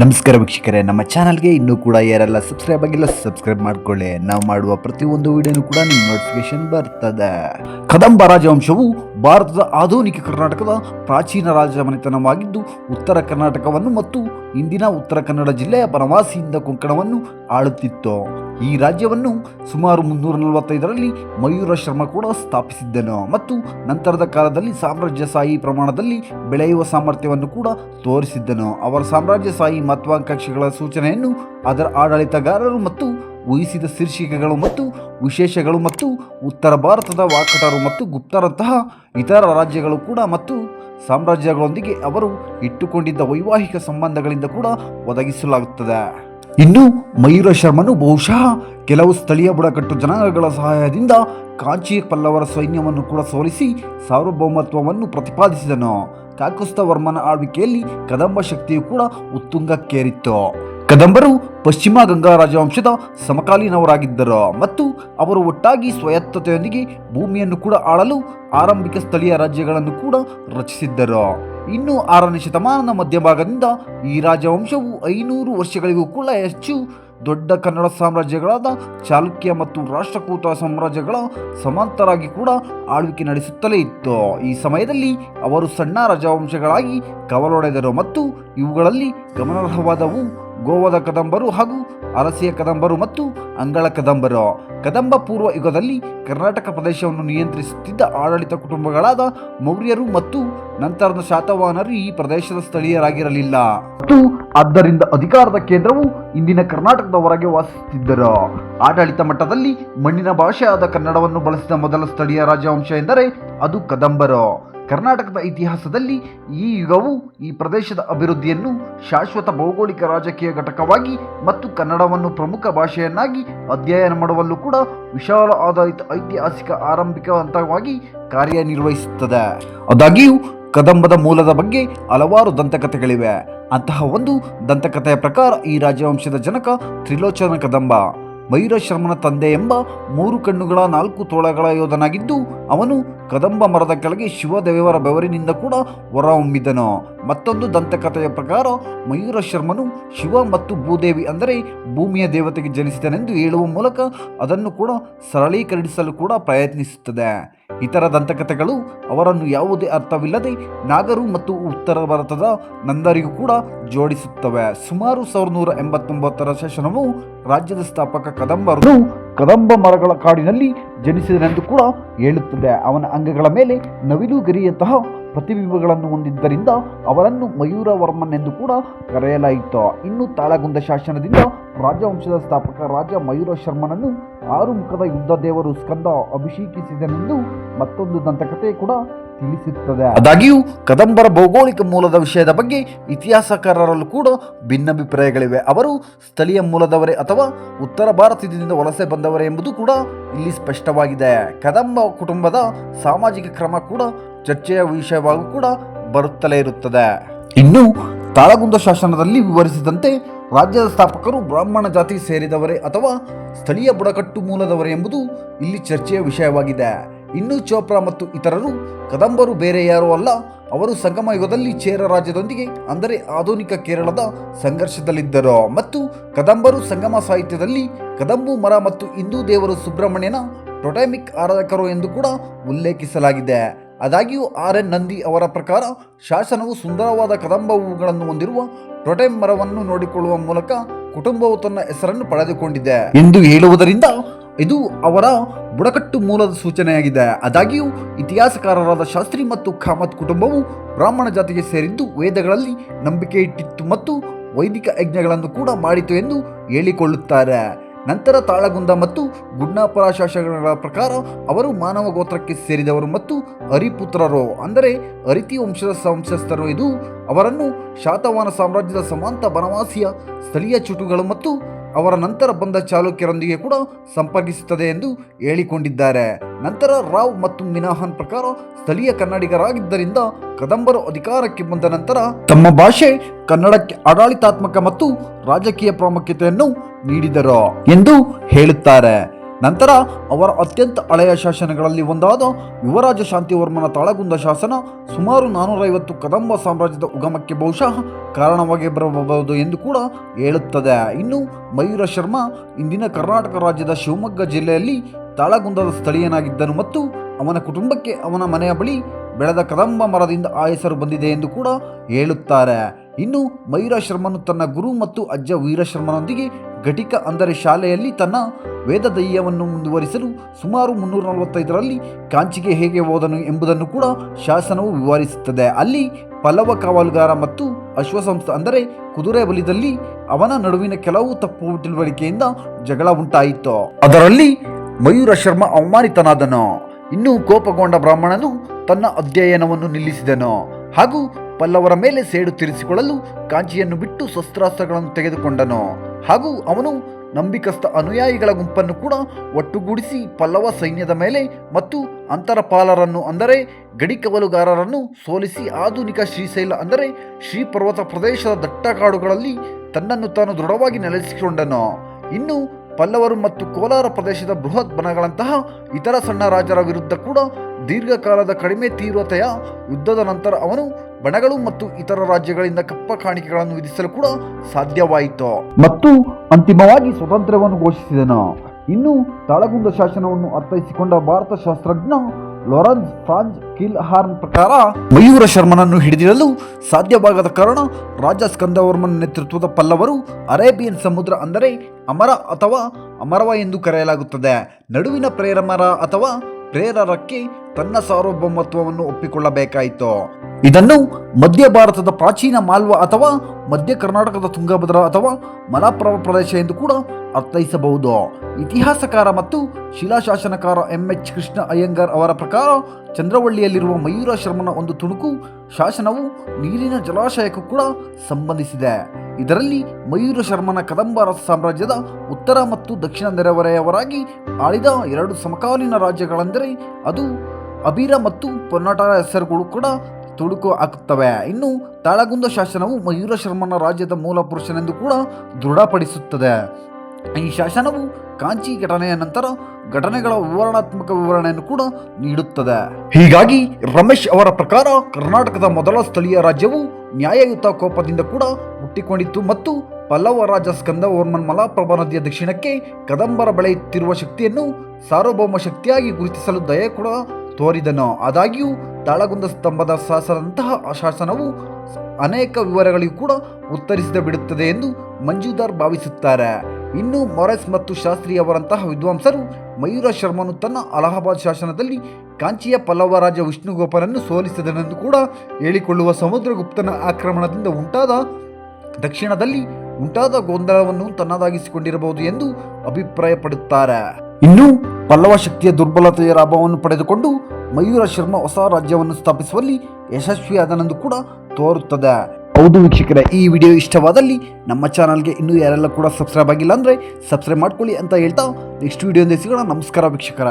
ನಮಸ್ಕಾರ ವೀಕ್ಷಕರೇ, ನಮ್ಮ ಚಾನಲ್ಗೆ ಇನ್ನೂ ಕೂಡ ಯಾರೆಲ್ಲ ಸಬ್ಸ್ಕ್ರೈಬ್ ಆಗಿಲ್ಲ ಸಬ್ಸ್ಕ್ರೈಬ್ ಮಾಡ್ಕೊಳ್ಳಿ. ನಾವು ಮಾಡುವ ಪ್ರತಿಯೊಂದು ವಿಡಿಯೋನು ಕೂಡ ನಿಮ್ಮ ನೋಟಿಫಿಕೇಶನ್ ಬರ್ತದೆ. ಕದಂಬ ರಾಜವಂಶವು ಭಾರತದ ಆಧುನಿಕ ಕರ್ನಾಟಕದ ಪ್ರಾಚೀನ ರಾಜಮನೆತನವಾಗಿದ್ದು, ಉತ್ತರ ಕರ್ನಾಟಕವನ್ನು ಮತ್ತು ಇಂದಿನ ಉತ್ತರ ಕನ್ನಡ ಜಿಲ್ಲೆಯ ಬನವಾಸಿಯಿಂದ ಕೊಂಕಣವನ್ನು ಆಳುತ್ತಿತ್ತು. ಈ ರಾಜ್ಯವನ್ನು ಸುಮಾರು ಮುನ್ನೂರ ನಲವತ್ತೈದರಲ್ಲಿ ಮಯೂರ ಶರ್ಮ ಕೂಡ ಸ್ಥಾಪಿಸಿದ್ದನು. ಮತ್ತು ನಂತರದ ಕಾಲದಲ್ಲಿ ಸಾಮ್ರಾಜ್ಯಶಾಹಿ ಪ್ರಮಾಣದಲ್ಲಿ ಬೆಳೆಯುವ ಸಾಮರ್ಥ್ಯವನ್ನು ಕೂಡ ತೋರಿಸಿದ್ದನು. ಅವರ ಸಾಮ್ರಾಜ್ಯಶಾಹಿ ಮಹತ್ವಾಕಾಂಕ್ಷೆಗಳ ಸೂಚನೆಯನ್ನು ಅದರ ಆಡಳಿತಗಾರರು ಮತ್ತು ಊಹಿಸಿದ ಶೀರ್ಷಿಕೆಗಳು ಮತ್ತು ವಿಶೇಷಗಳು ಮತ್ತು ಉತ್ತರ ಭಾರತದ ವಾಕಟರು ಮತ್ತು ಗುಪ್ತರಂತಹ ಇತರ ರಾಜ್ಯಗಳು ಕೂಡ ಮತ್ತು ಸಾಮ್ರಾಜ್ಯಗಳೊಂದಿಗೆ ಅವರು ಇಟ್ಟುಕೊಂಡಿದ್ದ ವೈವಾಹಿಕ ಸಂಬಂಧಗಳಿಂದ ಕೂಡ ಒದಗಿಸಲಾಗುತ್ತದೆ. ಇನ್ನು ಮಯೂರ ಶರ್ಮನು ಬಹುಶಃ ಕೆಲವು ಸ್ಥಳೀಯ ಬುಡಕಟ್ಟು ಜನಾಂಗಗಳ ಸಹಾಯದಿಂದ ಕಾಂಚಿ ಪಲ್ಲವರ ಸೈನ್ಯವನ್ನು ಕೂಡ ಸೋಲಿಸಿ ಸಾರ್ವಭೌಮತ್ವವನ್ನು ಪ್ರತಿಪಾದಿಸಿದನು. ಕಾಕುಸ್ತ ವರ್ಮನ ಆಳ್ವಿಕೆಯಲ್ಲಿ ಕದಂಬ ಶಕ್ತಿಯು ಕೂಡ ಉತ್ತುಂಗಕ್ಕೇರಿತ್ತು. ಕದಂಬರು ಪಶ್ಚಿಮ ಗಂಗಾ ರಾಜವಂಶದ ಸಮಕಾಲೀನವರಾಗಿದ್ದರು ಮತ್ತು ಅವರು ಒಟ್ಟಾಗಿ ಸ್ವಾಯತ್ತತೆಯೊಂದಿಗೆ ಭೂಮಿಯನ್ನು ಕೂಡ ಆಳಲು ಆರಂಭಿಕ ಸ್ಥಳೀಯ ರಾಜ್ಯಗಳನ್ನು ಕೂಡ ರಚಿಸಿದ್ದರು. ಇನ್ನು ಆರನೇ ಶತಮಾನದ ಮಧ್ಯಭಾಗದಿಂದ ಈ ರಾಜವಂಶವು ಐನೂರು ವರ್ಷಗಳಿಗೂ ಕೂಡ ಹೆಚ್ಚು ದೊಡ್ಡ ಕನ್ನಡ ಸಾಮ್ರಾಜ್ಯಗಳಾದ ಚಾಲುಕ್ಯ ಮತ್ತು ರಾಷ್ಟ್ರಕೂಟ ಸಾಮ್ರಾಜ್ಯಗಳ ಸಮಾಂತರಾಗಿ ಕೂಡ ಆಳ್ವಿಕೆ ನಡೆಸುತ್ತಲೇ ಇತ್ತು. ಈ ಸಮಯದಲ್ಲಿ ಅವರು ಸಣ್ಣ ರಾಜವಂಶಗಳಾಗಿ ಕವಲೊಡೆದರು ಮತ್ತು ಇವುಗಳಲ್ಲಿ ಗಮನಾರ್ಹವಾದವು ಗೋವದ ಕದಂಬರು ಹಾಗೂ ಅರಸಿಯ ಕದಂಬರು ಮತ್ತು ಅಂಗಳ ಕದಂಬರು. ಕದಂಬ ಪೂರ್ವ ಯುಗದಲ್ಲಿ ಕರ್ನಾಟಕ ಪ್ರದೇಶವನ್ನು ನಿಯಂತ್ರಿಸುತ್ತಿದ್ದ ಆಡಳಿತ ಕುಟುಂಬಗಳಾದ ಮೌರ್ಯರು ಮತ್ತು ನಂತರದ ಶಾತವಾಹನರು ಈ ಪ್ರದೇಶದ ಸ್ಥಳೀಯರಾಗಿರಲಿಲ್ಲ. ಮತ್ತು ಆದ್ದರಿಂದ ಅಧಿಕಾರದ ಕೇಂದ್ರವು ಇಂದಿನ ಕರ್ನಾಟಕದ ಹೊರಗೆ ವಾಸಿಸುತ್ತಿದ್ದರು. ಆಡಳಿತ ಮಟ್ಟದಲ್ಲಿ ಮಣ್ಣಿನ ಭಾಷೆಯಾದ ಕನ್ನಡವನ್ನು ಬಳಸಿದ ಮೊದಲ ಸ್ಥಳೀಯ ರಾಜವಂಶ ಎಂದರೆ ಅದು ಕದಂಬರು. ಕರ್ನಾಟಕದ ಇತಿಹಾಸದಲ್ಲಿ ಈ ಯುಗವು ಈ ಪ್ರದೇಶದ ಅಭಿವೃದ್ಧಿಯನ್ನು ಶಾಶ್ವತ ಭೌಗೋಳಿಕ ರಾಜಕೀಯ ಘಟಕವಾಗಿ ಮತ್ತು ಕನ್ನಡವನ್ನು ಪ್ರಮುಖ ಭಾಷೆಯನ್ನಾಗಿ ಅಧ್ಯಯನ ಮಾಡುವಲ್ಲೂ ಕೂಡ ವಿಶಾಲ ಆಧಾರಿತ ಐತಿಹಾಸಿಕ ಆರಂಭಿಕ ಹಂತವಾಗಿ ಕಾರ್ಯನಿರ್ವಹಿಸುತ್ತದೆ. ಆದಾಗ್ಯೂ, ಕದಂಬದ ಮೂಲದ ಬಗ್ಗೆ ಹಲವಾರು ದಂತಕಥೆಗಳಿವೆ. ಅಂತಹ ಒಂದು ದಂತಕಥೆಯ ಪ್ರಕಾರ ಈ ರಾಜವಂಶದ ಜನಕ ತ್ರಿಲೋಚನ ಕದಂಬ. ಮಯೂರ ಶರ್ಮನ ತಂದೆ ಎಂಬ ಮೂರು ಕಣ್ಣುಗಳ ನಾಲ್ಕು ತೋಳಗಳ ಯೋಧನಾಗಿದ್ದು ಅವನು ಕದಂಬ ಮರದ ಕೆಳಗೆ ಶಿವದೇವರ ಬೆವರಿನಿಂದ ಕೂಡ ಹೊರಹೊಮ್ಮಿದನು. ಮತ್ತೊಂದು ದಂತಕಥೆಯ ಪ್ರಕಾರ ಮಯೂರ ಶರ್ಮನು ಶಿವ ಮತ್ತು ಭೂದೇವಿ ಅಂದರೆ ಭೂಮಿಯ ದೇವತೆಗೆ ಜನಿಸಿದನೆಂದು ಹೇಳುವ ಮೂಲಕ ಅದನ್ನು ಕೂಡ ಸರಳೀಕರಿಸಲು ಕೂಡ ಪ್ರಯತ್ನಿಸುತ್ತದೆ. ಇತರ ದಂತಕಥೆಗಳು ಅವರನ್ನು ಯಾವುದೇ ಅರ್ಥವಿಲ್ಲದೆ ನಾಗರು ಮತ್ತು ಉತ್ತರ ಭಾರತದ ನಂದರಿಗೂ ಕೂಡ ಜೋಡಿಸುತ್ತವೆ. ಸುಮಾರು ಸಾವಿರದ ನೂರ ಎಂಬತ್ತೊಂಬತ್ತರ ಶಾಸನವು ರಾಜ್ಯದ ಸ್ಥಾಪಕ ಕದಂಬರು ಕದಂಬ ಮರಗಳ ಕಾಡಿನಲ್ಲಿ ಜನಿಸಿದನೆಂದು ಕೂಡ ಹೇಳುತ್ತದೆ. ಅವನ ಅಂಗಗಳ ಮೇಲೆ ನವಿಲುಗರಿಯಂತಹ ಪ್ರತಿಬಿಂಬಗಳನ್ನು ಹೊಂದಿದ್ದರಿಂದ ಅವರನ್ನು ಮಯೂರವರ್ಮನೆಂದು ಕೂಡ ಕರೆಯಲಾಯಿತು. ಇನ್ನು ತಾಳಗುಂದ ಶಾಸನದಿಂದ ರಾಜವಂಶದ ಸ್ಥಾಪಕ ರಾಜ ಮಯೂರ ಶರ್ಮನನ್ನು ಆರು ಮುಖದ ಯುದ್ಧ ದೇವರು ಸ್ಕಂದ ಅಭಿಷೇಕಿಸಿದನೆಂದು ಮತ್ತೊಂದು ದಂತಕಥೆ ಕೂಡ ತಿಳಿಸುತ್ತದೆ. ಆದಾಗ್ಯೂ, ಕದಂಬರ ಭೌಗೋಳಿಕ ಮೂಲದ ವಿಷಯದ ಬಗ್ಗೆ ಇತಿಹಾಸಕಾರರಲ್ಲೂ ಕೂಡ ಭಿನ್ನಾಭಿಪ್ರಾಯಗಳಿವೆ. ಅವರು ಸ್ಥಳೀಯ ಮೂಲದವರೇ ಅಥವಾ ಉತ್ತರ ಭಾರತದಿಂದ ವಲಸೆ ಬಂದವರೇ ಎಂಬುದು ಕೂಡ ಇಲ್ಲಿ ಸ್ಪಷ್ಟವಾಗಿದೆ. ಕದಂಬ ಕುಟುಂಬದ ಸಾಮಾಜಿಕ ಕ್ರಮ ಕೂಡ ಚರ್ಚೆಯ ವಿಷಯವಾಗೂ ಕೂಡ ಬರುತ್ತಲೇ ಇರುತ್ತದೆ. ಇನ್ನು, ತಾಳಗುಂದ ಶಾಸನದಲ್ಲಿ ವಿವರಿಸಿದಂತೆ, ರಾಜ್ಯದ ಸ್ಥಾಪಕರು ಬ್ರಾಹ್ಮಣ ಜಾತಿ ಸೇರಿದವರೇ ಅಥವಾ ಸ್ಥಳೀಯ ಬುಡಕಟ್ಟು ಮೂಲದವರೇ ಎಂಬುದು ಇಲ್ಲಿ ಚರ್ಚೆಯ ವಿಷಯವಾಗಿದೆ. ಇನ್ನು ಚೋಪ್ರಾ ಮತ್ತು ಇತರರು, ಕದಂಬರು ಬೇರೆ ಯಾರೂ ಅಲ್ಲ, ಅವರು ಸಂಗಮ ಯುಗದಲ್ಲಿ ಚೇರ ರಾಜ್ಯದೊಂದಿಗೆ, ಅಂದರೆ ಆಧುನಿಕ ಕೇರಳದ ಸಂಘರ್ಷದಲ್ಲಿದ್ದರು. ಮತ್ತು ಕದಂಬರು ಸಂಗಮ ಸಾಹಿತ್ಯದಲ್ಲಿ, ಕದಂಬು ಮರ ಮತ್ತು ಹಿಂದೂ ದೇವರು ಸುಬ್ರಹ್ಮಣ್ಯನ ಟೊಟೆಮಿಕ್ ಆರಾಧಕರು ಎಂದು ಕೂಡ ಉಲ್ಲೇಖಿಸಲಾಗಿದೆ. ಆದಾಗ್ಯೂ ಆರ್ ಎನ್ ನಂದಿ ಅವರ ಪ್ರಕಾರ, ಶಾಸನವು ಸುಂದರವಾದ ಕದಂಬ ಹೂವುಗಳನ್ನು ಹೊಂದಿರುವ ಟೊಟೆಮ್ ಮರವನ್ನು ನೋಡಿಕೊಳ್ಳುವ ಮೂಲಕ ಕುಟುಂಬವು ತನ್ನ ಹೆಸರನ್ನು ಪಡೆದುಕೊಂಡಿದೆ. ಎಂದು ಹೇಳುವುದರಿಂದ ಇದು ಅವರ ಬುಡಕಟ್ಟು ಮೂಲದ ಸೂಚನೆಯಾಗಿದೆ. ಆದಾಗ್ಯೂ, ಇತಿಹಾಸಕಾರರಾದ ಶಾಸ್ತ್ರಿ ಮತ್ತು ಕಾಮತ್ ಕುಟುಂಬವು ಬ್ರಾಹ್ಮಣ ಜಾತಿಗೆ ಸೇರಿದ್ದು ವೇದಗಳಲ್ಲಿ ನಂಬಿಕೆ ಇಟ್ಟಿತ್ತು ಮತ್ತು ವೈದಿಕ ಯಜ್ಞಗಳನ್ನು ಕೂಡ ಮಾಡಿತು ಎಂದು ಹೇಳಿಕೊಳ್ಳುತ್ತಾರೆ. ನಂತರ ತಾಳಗುಂದ ಮತ್ತು ಗುಡ್ನಾಪುರ ಶಾಸನಗಳ ಪ್ರಕಾರ ಅವರು ಮಾನವ ಗೋತ್ರಕ್ಕೆ ಸೇರಿದವರು ಮತ್ತು ಹರಿಪುತ್ರರು ಅಂದರೆ ಹರಿತಿ ವಂಶದ ವಂಶಸ್ಥರು ಇದು. ಅವರನ್ನು ಶಾತವಾನ ಸಾಮ್ರಾಜ್ಯದ ಸಮಾಂತ ಬನವಾಸಿಯ ಸ್ಥಳೀಯ ಚುಟುಗಳು ಮತ್ತು ಅವರ ನಂತರ ಬಂದ ಚಾಲುಕ್ಯರೊಂದಿಗೆ ಕೂಡ ಸಂಪರ್ಕಿಸುತ್ತದೆ ಎಂದು ಹೇಳಿಕೊಂಡಿದ್ದಾರೆ. ನಂತರ ರಾವ್ ಮತ್ತು ಮಿನಾಹನ್ ಪ್ರಕಾರ ಸ್ಥಳೀಯ ಕನ್ನಡಿಗರಾಗಿದ್ದರಿಂದ ಕದಂಬರು ಅಧಿಕಾರಕ್ಕೆ ಬಂದ ನಂತರ ತಮ್ಮ ಭಾಷೆ ಕನ್ನಡಕ್ಕೆ ಆಡಳಿತಾತ್ಮಕ ಮತ್ತು ರಾಜಕೀಯ ಪ್ರಾಮುಖ್ಯತೆಯನ್ನು ನೀಡಿದರು ಎಂದು ಹೇಳುತ್ತಾರೆ. ನಂತರ ಅವರ ಅತ್ಯಂತ ಹಳೆಯ ಶಾಸನಗಳಲ್ಲಿ ಒಂದಾದ ಯುವರಾಜ ಶಾಂತಿವರ್ಮನ ತಾಳಗುಂದ ಶಾಸನ ಸುಮಾರು ನಾನೂರೈವತ್ತು ಕದಂಬ ಸಾಮ್ರಾಜ್ಯದ ಉಗಮಕ್ಕೆ ಬಹುಶಃ ಕಾರಣವಾಗಿ ಬರಬಹುದು ಎಂದು ಕೂಡ ಹೇಳುತ್ತದೆ. ಇನ್ನು ಮಯೂರ ಶರ್ಮಾ ಇಂದಿನ ಕರ್ನಾಟಕ ರಾಜ್ಯದ ಶಿವಮೊಗ್ಗ ಜಿಲ್ಲೆಯಲ್ಲಿ ತಾಳಗುಂದದ ಸ್ಥಳೀಯನಾಗಿದ್ದನು ಮತ್ತು ಅವನ ಕುಟುಂಬಕ್ಕೆ ಅವನ ಮನೆಯ ಬಳಿ ಬೆಳೆದ ಕದಂಬ ಮರದಿಂದ ಆ ಬಂದಿದೆ ಎಂದು ಕೂಡ ಹೇಳುತ್ತಾರೆ. ಇನ್ನು ಮಯೂರ ಶರ್ಮನು ತನ್ನ ಗುರು ಮತ್ತು ಅಜ್ಜ ವೀರಶರ್ಮನೊಂದಿಗೆ ಘಟಿಕ ಅಂದರೆ ಶಾಲೆಯಲ್ಲಿ ತನ್ನ ವೇದದಯ್ಯವನ್ನು ಮುಂದುವರಿಸಲು ಸುಮಾರು ಮುನ್ನೂರ ನಲವತ್ತೈದರಲ್ಲಿ ಕಾಂಚಿಗೆ ಹೇಗೆ ಹೋದನು ಎಂಬುದನ್ನು ಕೂಡ ಶಾಸನವು ವಿವರಿಸುತ್ತದೆ. ಅಲ್ಲಿ ಪಲ್ಲವ ಕಾವಲುಗಾರ ಮತ್ತು ಅಶ್ವಸಂಸ್ಥ ಅಂದರೆ ಕುದುರೆ ಬಲಿದಲ್ಲಿ ಅವನ ನಡುವಿನ ಕೆಲವು ತಪ್ಪು ತಿಳುವಳಿಕೆಯಿಂದ ಜಗಳ ಉಂಟಾಯಿತು. ಅದರಲ್ಲಿ ಮಯೂರ ಶರ್ಮ ಅವಮಾನಿತನಾದನು. ಇನ್ನು ಕೋಪಗೊಂಡ ಬ್ರಾಹ್ಮಣನು ತನ್ನ ಅಧ್ಯಯನವನ್ನು ನಿಲ್ಲಿಸಿದನು. ಹಾಗೂ ಪಲ್ಲವರ ಮೇಲೆ ಸೇಡು ತೀರಿಸಿಕೊಳ್ಳಲು ಕಾಂಚಿಯನ್ನು ಬಿಟ್ಟು ಶಸ್ತ್ರಾಸ್ತ್ರಗಳನ್ನು ತೆಗೆದುಕೊಂಡನು. ಹಾಗೂ ಅವನು ನಂಬಿಕಸ್ಥ ಅನುಯಾಯಿಗಳ ಗುಂಪನ್ನು ಕೂಡ ಒಟ್ಟುಗೂಡಿಸಿ ಪಲ್ಲವ ಸೈನ್ಯದ ಮೇಲೆ ಮತ್ತು ಅಂತರಪಾಲರನ್ನು ಅಂದರೆ ಗಡಿಕವಲುಗಾರರನ್ನು ಸೋಲಿಸಿ ಆಧುನಿಕ ಶ್ರೀಶೈಲ ಅಂದರೆ ಶ್ರೀ ಪರ್ವತ ಪ್ರದೇಶದ ದಟ್ಟ ಕಾಡುಗಳಲ್ಲಿ ತನ್ನನ್ನು ತಾನು ದೃಢವಾಗಿ ನೆಲೆಸಿಕೊಂಡನು. ಇನ್ನು ಪಲ್ಲವರು ಮತ್ತು ಕೋಲಾರ ಪ್ರದೇಶದ ಬೃಹತ್ ಬನಗಳಂತಹ ಇತರ ಸಣ್ಣ ರಾಜರ ವಿರುದ್ಧ ಕೂಡ ದೀರ್ಘಕಾಲದ ಕಡಿಮೆ ತೀವ್ರತೆಯ ಯುದ್ಧದ ನಂತರ ಅವನು ಬಣಗಳು ಮತ್ತು ಇತರ ರಾಜ್ಯಗಳಿಂದ ಕಪ್ಪ ಕಾಣಿಕೆಗಳನ್ನು ವಿಧಿಸಲು ಕೂಡ ಸಾಧ್ಯವಾಯಿತು. ಮತ್ತು ಅಂತಿಮವಾಗಿ ಸ್ವತಂತ್ರವನ್ನು ಘೋಷಿಸಿದನು. ಇನ್ನು ತಾಳಗುಂದ ಶಾಸನವನ್ನು ಅರ್ಥೈಸಿಕೊಂಡ ಭಾರತ ಶಾಸ್ತ್ರಜ್ಞ ಲೊರೆನ್ಸ್ ಫ್ರಾನ್ಸ್ ಕಿಲ್ ಹಾರ್ನ್ ಪ್ರಕಾರ, ಮಯೂರ ಶರ್ಮನನ್ನು ಹಿಡಿದಿರಲು ಸಾಧ್ಯವಾಗದ ಕಾರಣ ರಾಜ ಸ್ಕಂದವರ್ಮನ ನೇತೃತ್ವದ ಪಲ್ಲವರು ಅರೇಬಿಯನ್ ಸಮುದ್ರ ಅಂದರೆ ಅಮರ ಅಥವಾ ಅಮರವ ಎಂದು ಕರೆಯಲಾಗುತ್ತದೆ. ನಡುವಿನ ಪ್ರೇರಮರ ಅಥವಾ ಪ್ರೇರರಕ್ಕೆ ತನ್ನ ಸಾರ್ವಭೌಮತ್ವವನ್ನು ಒಪ್ಪಿಕೊಳ್ಳಬೇಕಾಯಿತು. ಇದನ್ನು ಮಧ್ಯ ಭಾರತದ ಪ್ರಾಚೀನ ಮಾಲ್ವ ಅಥವಾ ಮಧ್ಯ ಕರ್ನಾಟಕದ ತುಂಗಭದ್ರಾ ಅಥವಾ ಮಲಪ್ರಭ ಪ್ರದೇಶ ಎಂದು ಕೂಡ ಅರ್ಥೈಸಬಹುದು. ಇತಿಹಾಸಕಾರ ಮತ್ತು ಶಿಲಾಶಾಸನಕಾರ ಎಂ ಎಚ್ ಕೃಷ್ಣ ಅಯ್ಯಂಗಾರ್ ಅವರ ಪ್ರಕಾರ ಚಂದ್ರವಳ್ಳಿಯಲ್ಲಿರುವ ಮಯೂರ ಶರ್ಮನ ಒಂದು ತುಣುಕು ಶಾಸನವು ನೀರಿನ ಜಲಾಶಯಕ್ಕೂ ಕೂಡ ಸಂಬಂಧಿಸಿದೆ. ಇದರಲ್ಲಿ ಮಯೂರ ಶರ್ಮನ ಕದಂಬ ಸಾಮ್ರಾಜ್ಯದ ಉತ್ತರ ಮತ್ತು ದಕ್ಷಿಣ ನೆರೆಹೊರೆಯವರಾಗಿ ಆಳಿದ ಎರಡು ಸಮಕಾಲೀನ ರಾಜ್ಯಗಳೆಂದರೆ ಅದು ಅಬೀರ ಮತ್ತು ಪೊನ್ನಾಟ ಹೆಸರುಗಳು ಕೂಡ ತುಡುಕು ಹಾಕುತ್ತವೆ. ಇನ್ನು ತಾಳಗುಂದ ಶಾಸನವು ಮಯೂರ ಶರ್ಮನ ರಾಜ್ಯದ ಮೂಲ ಪುರುಷನೆಂದು ಕೂಡ ದೃಢಪಡಿಸುತ್ತದೆ. ಈ ಶಾಸನವು ಕಾಂಚಿ ಘಟನೆಯ ನಂತರ ಘಟನೆಗಳ ವಿವರಣಾತ್ಮಕ ವಿವರಣೆಯನ್ನು ಕೂಡ ನೀಡುತ್ತದೆ. ಹೀಗಾಗಿ ರಮೇಶ್ ಅವರ ಪ್ರಕಾರ ಕರ್ನಾಟಕದ ಮೊದಲ ಸ್ಥಳೀಯ ರಾಜ್ಯವು ನ್ಯಾಯಯುತ ಕೋಪದಿಂದ ಕೂಡ ಹುಟ್ಟಿಕೊಂಡಿತ್ತು ಮತ್ತು ಪಲ್ಲವ ರಾಜ ಸ್ಕಂದವರ್ಮನ್ ಮಲಾಪ್ರಭಾ ನದಿಯ ದಕ್ಷಿಣಕ್ಕೆ ಕದಂಬರ ಬೆಳೆಯುತ್ತಿರುವ ಶಕ್ತಿಯನ್ನು ಸಾರ್ವಭೌಮ ಶಕ್ತಿಯಾಗಿ ಗುರುತಿಸಲು ದಯೆ ಕೂಡ ತೋರಿದನು. ಆದಾಗ್ಯೂ, ತಾಳಗುಂದ ಸ್ತಂಭದ ಶಾಸನದಂತಹ ಆ ಶಾಸನವು ಅನೇಕ ವಿವರಗಳಿಗೂ ಕೂಡ ಉತ್ತರಿಸಿದ ಬಿಡುತ್ತದೆ ಎಂದು ಮಂಜುದಾರ್ ಭಾವಿಸುತ್ತಾರೆ. ಇನ್ನು ಮೊರೆಸ್ ಮತ್ತು ಶಾಸ್ತ್ರಿ ಅವರಂತಹ ವಿದ್ವಾಂಸರು ಮಯೂರ ಶರ್ಮನು ತನ್ನ ಅಲಹಾಬಾದ್ ಶಾಸನದಲ್ಲಿ ಕಾಂಚಿಯ ಪಲ್ಲವ ರಾಜ ವಿಷ್ಣುಗೋಪನನ್ನು ಸೋಲಿಸಿದನೆಂದು ಕೂಡ ಹೇಳಿಕೊಳ್ಳುವ ಸಮುದ್ರಗುಪ್ತನ ಆಕ್ರಮಣದಿಂದ ಉಂಟಾದ ದಕ್ಷಿಣದಲ್ಲಿ ಉಂಟಾದ ಗೊಂದಲವನ್ನು ತನ್ನದಾಗಿಸಿಕೊಂಡಿರಬಹುದು ಎಂದು ಅಭಿಪ್ರಾಯಪಡುತ್ತಾರೆ. ಇನ್ನು ಪಲ್ಲವ ಶಕ್ತಿಯ ದುರ್ಬಲತೆಯ ಲಾಭವನ್ನು ಪಡೆದುಕೊಂಡು ಮಯೂರ ಶರ್ಮ ಹೊಸ ರಾಜ್ಯವನ್ನು ಸ್ಥಾಪಿಸುವಲ್ಲಿ ಯಶಸ್ವಿಯಾದನೆಂದು ಕೂಡ ತೋರುತ್ತದೆ. ಹೌದು ವೀಕ್ಷಕರೇ, ಈ ವಿಡಿಯೋ ಇಷ್ಟವಾದಲ್ಲಿ ನಮ್ಮ ಚಾನಲ್ಗೆ ಇನ್ನೂ ಯಾರೆಲ್ಲ ಕೂಡ ಸಬ್ಸ್ಕ್ರೈಬ್ ಆಗಿಲ್ಲ ಅಂದರೆ ಸಬ್ಸ್ಕ್ರೈಬ್ ಮಾಡ್ಕೊಳ್ಳಿ ಅಂತ ಹೇಳ್ತಾ ನೆಕ್ಸ್ಟ್ ವಿಡಿಯೋ ಸಿಗೋಣ. ನಮಸ್ಕಾರ ವೀಕ್ಷಕರ.